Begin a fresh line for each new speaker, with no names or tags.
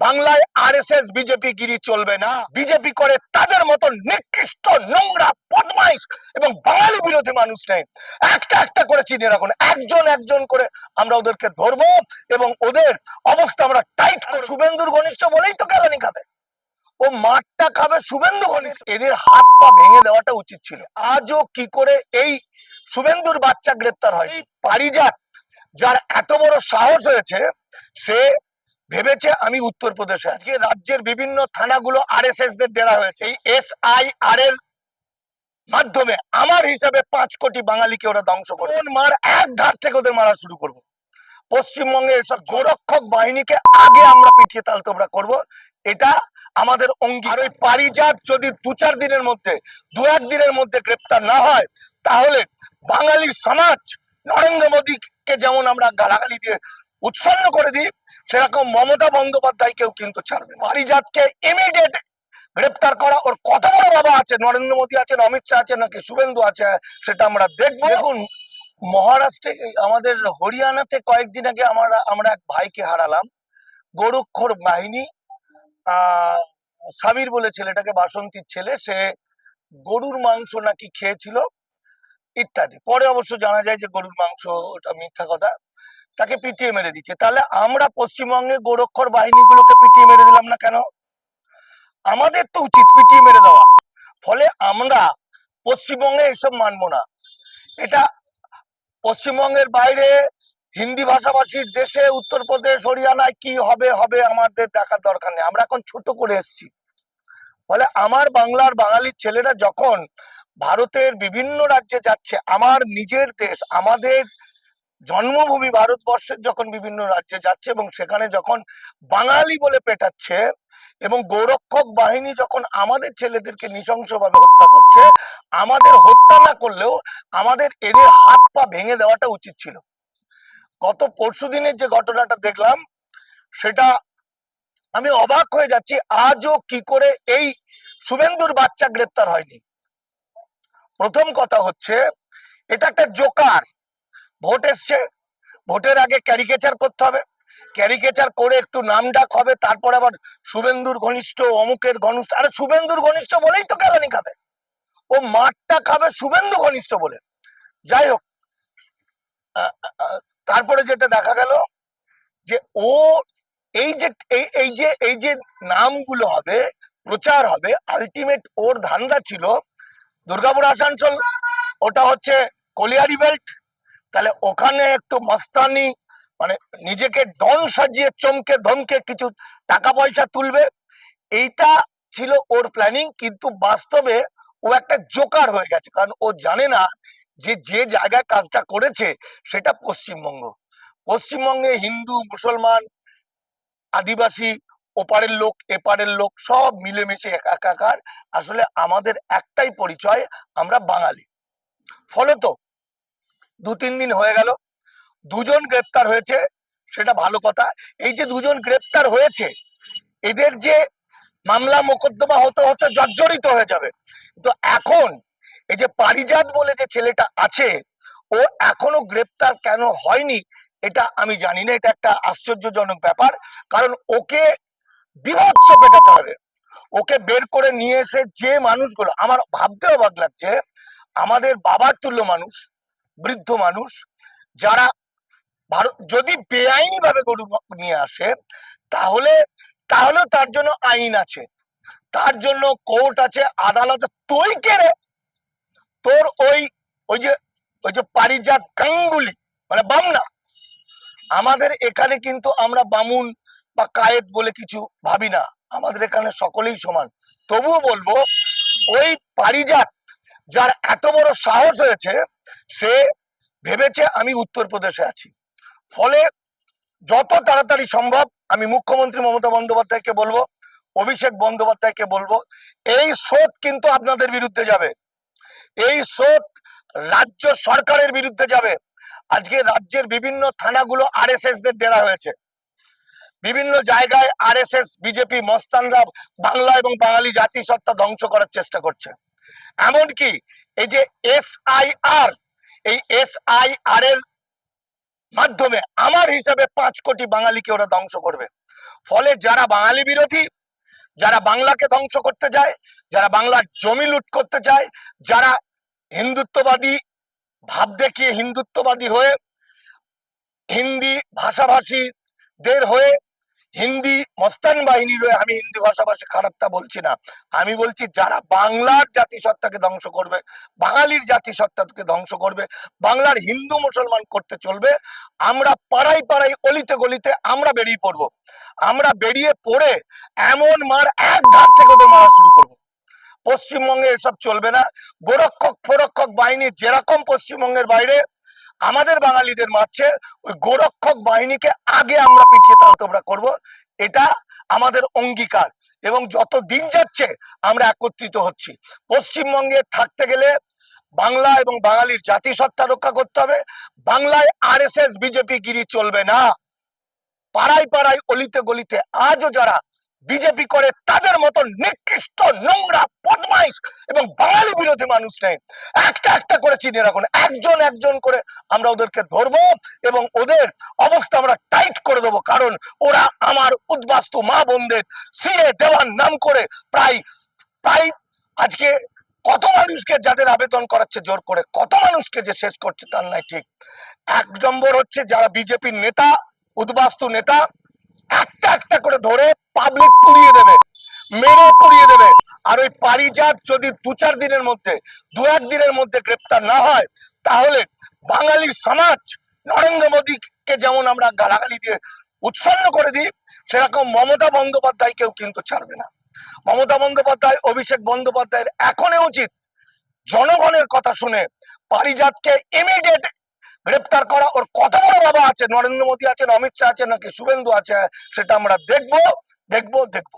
বাংলায় R S S BJP গিরি চলবে না। বিজেপি করে তাদের মতো নিকৃষ্ট, নোংরা, বদমাইশ এবং বাঙালি বিরোধী মানুষ নেই। একটা একটা করে চিনে রাখুন। একজন একজন করে আমরা ওদেরকে ধরবো এবং ওদের অবস্থা আমরা টাইট করে শুভেন্দুর ঘনিষ্ঠ বলেই তো কেলানি খাবে। ও মাঠটা খাবে শুভেন্দু ঘনিষ্ঠ। এদের হাত পা ভেঙে দেওয়াটা উচিত ছিল। আজও কি করে এই শুভেন্দুর বাচ্চা গ্রেপ্তার হয়? পারিজাত, যার এত বড় সাহস হয়েছে, সে ভেবেছে আমি উত্তরপ্রদেশে। আজকে রাজ্যের বিভিন্ন থানাগুলো আরএসএস দের ডেরা হয়েছে। এই এস আই আর এর মাধ্যমে আমার হিসাবে পাঁচ কোটি বাঙালিকে ওরা ধ্বংস করে। মার এক ধার থেকে ওদের মারা শুরু করব। পশ্চিমবঙ্গে এসব গোরক্ষক বাহিনীকে আগে আমরা পিটিয়ে তাল তোমরা করব। এটা আমাদের অঙ্গীকার। ওই পারিজাত যদি দু চার দিনের মধ্যে, দু এক দিনের মধ্যে গ্রেপ্তার না হয়, তাহলে বাঙালি সমাজ নরেন্দ্র মোদীকে যেমন আমরা গালাগালি দিয়ে উৎসন্ন করে দিই সেরকম মমতা বন্দ্যোপাধ্যায়কেও কিন্তু ছাড়বে। পারিজাতকে ইমিডিয়েট গ্রেপ্তার করা ওর কত বড় বাবা আছে নরেন্দ্র মোদী আছেন অমিত শাহ আছে নাকি শুভেন্দু আছে সেটা আমরা দেখব। দেখুন মহারাষ্ট্রে আমাদের হরিয়ানাতে কয়েকদিন আগে আমরা আমরা এক ভাইকে হারালাম গোরক্ষর বাহিনী। আহ সাবির বলে ছেলেটাকে বাসন্তীর ছেলে সে গরুর মাংস নাকি খেয়েছিল ইত্যাদি। পরে অবশ্য জানা যায় যে গরুর মাংস ওটা মিথ্যা কথা। তাকে পিটিয়ে মেরে দিচ্ছে। তাহলে আমরা পশ্চিমবঙ্গে গোরক্ষর বাহিনীগুলোকে পিটিয়ে মেরে দিলাম না কেন? আমাদের তো উচিত পিটিয়ে মেরে দেওয়া। ফলে আমরা পশ্চিমবঙ্গে এসব মানবো না। এটা পশ্চিমবঙ্গের বাইরে হিন্দি ভাষাভাষীর দেশে উত্তরপ্রদেশ, হরিয়ানায় কি হবে হবে আমাদের দেখার দরকার নেই। আমরা এখন ছোট করে এসেছি। ফলে আমার বাংলার বাঙালির ছেলেরা যখন ভারতের বিভিন্ন রাজ্যে যাচ্ছে, আমার নিজের দেশ, আমাদের জন্মভূমি ভারতবর্ষের যখন বিভিন্ন রাজ্যে যাচ্ছে এবং সেখানে যখন বাঙালি বলে পেটাচ্ছে এবং গৌরক্ষক বাহিনী যখন আমাদের ছেলেদেরকে নৃশংসভাবে হত্যা করছে, আমাদের হত্যা না করলেও আমাদের এদের হাত পা ভেঙে দেওয়াটা উচিত ছিল। গত পরশু দিনের যে ঘটনাটা দেখলাম, সেটা আমি অবাক হয়ে যাচ্ছি, আজও কি করে এই শুভেন্দুর বাচ্চা গ্রেপ্তার হয়নি। প্রথম কথা হচ্ছে, এটা একটা জোকার। ভোট এসছে। ভোটের আগে ক্যারিকেচার করতে হবে। ক্যারিকেচার করে একটু নাম ডাক হবে, তারপর আবার শুভেন্দুর ঘনিষ্ঠ, অমুকের ঘনিষ্ঠ। আরে শুভেন্দুর ঘনিষ্ঠ বলেই তো কেলানি খাবে। ও মাঠটা খাবে শুভেন্দু ঘনিষ্ঠ বলে। যাই হোক তারপরে যেটা দেখা গেল যে ও এই যে, এই এই যে এই যে নামগুলো হবে, প্রচার হবে আলটিমেট ওর ধান্দা ছিল দুর্গাপুর, আসানসোল। ওটা হচ্ছে কলিয়ারি বেল্ট তাহলে ওখানে একটু মস্তানি মানে নিজেকে ডন সাজিয়ে চমকে ধমকে কিছু টাকা পয়সা তুলবে। এইটা ছিল ওর প্ল্যানিং কিন্তু বাস্তবে ও একটা জোকার হয়ে গেছে। কারণ ও জানে না যে যে জায়গায় কাজটা করেছে সেটা পশ্চিমবঙ্গ। পশ্চিমবঙ্গে হিন্দু, মুসলমান, আদিবাসী, ওপারের লোক, এপারের লোক সব মিলেমিশে একাকার। আসলে আমাদের একটাই পরিচয়, আমরা বাঙালি। ফলত দু তিন দিন হয়ে গেল। দুজন গ্রেপ্তার হয়েছে, সেটা ভালো কথা। এই যে দুজন গ্রেপ্তার হয়েছে, এদের যে মামলা মোকদ্দমা হতে হতে জর্জরিত হয়ে যাবে। তো এখন এই যে পারিজাত বলে যে ছেলেটা আছে, ও এখনও গ্রেপ্তার কেন হয়নি, এটা আমি জানি না। এটা একটা আশ্চর্যজনক ব্যাপার। কারণ ওকে বিভৎস পেটাতে হবে। ওকে বের করে নিয়ে এসে যে মানুষগুলো, আমার ভাবতে অবাক লাগছে, আমাদের বাবার তুল্য মানুষ বৃদ্ধ মানুষ যারা ভারত, যদি বেআইনি ভাবে গরু নিয়ে আসে, তাহলে, তাহলেও তার জন্য আইন আছে। তার জন্য কোর্ট আছে, আদালত। তুই কে রে? তোর ওই ওই যে ওই যে পারিজাত গাঙ্গুলি মানে বামনা। আমাদের এখানে কিন্তু আমরা বামুন বা কায়েত বলে কিছু ভাবি না। আমাদের এখানে সকলেই সমান। তবুও বলব, ওই পারিজাত যার এত বড় সাহস হয়েছে সে ভেবেছে আমি উত্তরপ্রদেশে আছি। ফলে যত তাড়াতাড়ি সম্ভব আমি মুখ্যমন্ত্রী মমতা বন্দ্যোপাধ্যায়কে বলব, অভিষেক বন্দ্যোপাধ্যায়কে বলব, এই স্রোত কিন্তু আপনাদের বিরুদ্ধে যাবে। এই স্রোত রাজ্য সরকারের বিরুদ্ধে যাবে। আজকে রাজ্যের বিভিন্ন থানাগুলো আর এস দের ডেরা হয়েছে। বিভিন্ন জায়গায় আর এস এস বিজেপি, মস্তানরা বাংলা এবং বাঙালি জাতিসত্তা ধ্বংস করার চেষ্টা করছে। এমনকি এই যে এস আই আর এই এস আই আর এর মাধ্যমে আমার হিসাবে পাঁচ কোটি বাঙালিকে ওরা ধ্বংস করবে। ফলে যারা বাঙালি বিরোধী, যারা বাংলাকে ধ্বংস করতে চায়, যারা বাংলার জমি লুট করতে চায়, যারা হিন্দুত্ববাদী, ভাব দেখিয়ে হিন্দুত্ববাদী হয়ে হিন্দি ভাষাভাষীদের হয়ে হিন্দি মস্তান বাহিনী হয়ে আমি হিন্দি ভাষাভাষী খারাপটা বলছি না। আমি বলছি, যারা বাংলার জাতিসত্তাকে ধ্বংস করবে, বাঙালির জাতিসত্তাকে ধ্বংস করবে, বাংলার হিন্দু মুসলমান করতে চলবে, আমরা পাড়ায় পাড়ায়, অলিতে গলিতে আমরা বেরিয়ে পড়ব। আমরা বেরিয়ে পড়ে এমন মার এক ধার থেকে ওদের মারা শুরু করব। পশ্চিমবঙ্গে এসব চলবে না। গোরক্ষক ফোরক্ষক বাহিনী যেরকম পশ্চিমবঙ্গের বাইরে আমাদের বাঙালিদের মারছে, ওই গোরক্ষক বাহিনীকে আগে আমরা পিটিয়ে তোমরা করব। এটা আমাদের অঙ্গীকার এবং যত দিন যাচ্ছে আমরা একত্রিত হচ্ছি। পশ্চিমবঙ্গে থাকতে গেলে বাংলা এবং বাঙালির জাতিসত্তা রক্ষা করতে হবে। বাংলায় আর বিজেপি গিরি চলবে না। পাড়ায় পাড়ায় অলিতে গলিতে আজও যারা বিজেপি করে তাদের মতো নিকৃষ্ট, নোংরা, বদমাইশ এবং বাঙালি বিরোধী মানুষ নেই একটা একটা করে চিনে রাখুন। একজন একজন করে আমরা ওদেরকে ধরবো এবং ওদের অবস্থা আমরা টাইট করে দেবো। কারণ ওরা আমার উদ্বাস্তু মা বোনদের সিএ দেওয়ার নাম করে প্রায় প্রায় আজকে কত মানুষকে যাদের আবেদন করাচ্ছে জোর করে, কত মানুষকে যে শেষ করছে তার নাই ঠিক। এক নম্বর হচ্ছে যারা বিজেপির নেতা, উদ্বাস্তু নেতা একটা একটা করে ধরে পাবলিক পুড়িয়ে দেবে, মেরে পুড়িয়ে দেবে। আর ওই পারিজাত যদি দু চার দিনের মধ্যে, দু এক দিনের মধ্যে গ্রেপ্তার না হয়, তাহলে বাঙালি সমাজ নরেন্দ্র মোদীকে যেমন আমরা গালাগালি দিয়ে উৎসন্ন করে দিই, সেরকম মমতা বন্দ্যোপাধ্যায়কেও কিন্তু ছাড়বে না। মমতা বন্দ্যোপাধ্যায়, অভিষেক বন্দ্যোপাধ্যায়ের এখনই উচিত জনগণের কথা শুনে পারিজাতকে ইমিডিয়েট গ্রেপ্তার করা। ওর কত বড় বাবা আছে? নরেন্দ্র মোদী আছেন অমিত শাহ আছে, নাকি শুভেন্দু আছে? সেটা আমরা দেখব দেখব দেখব।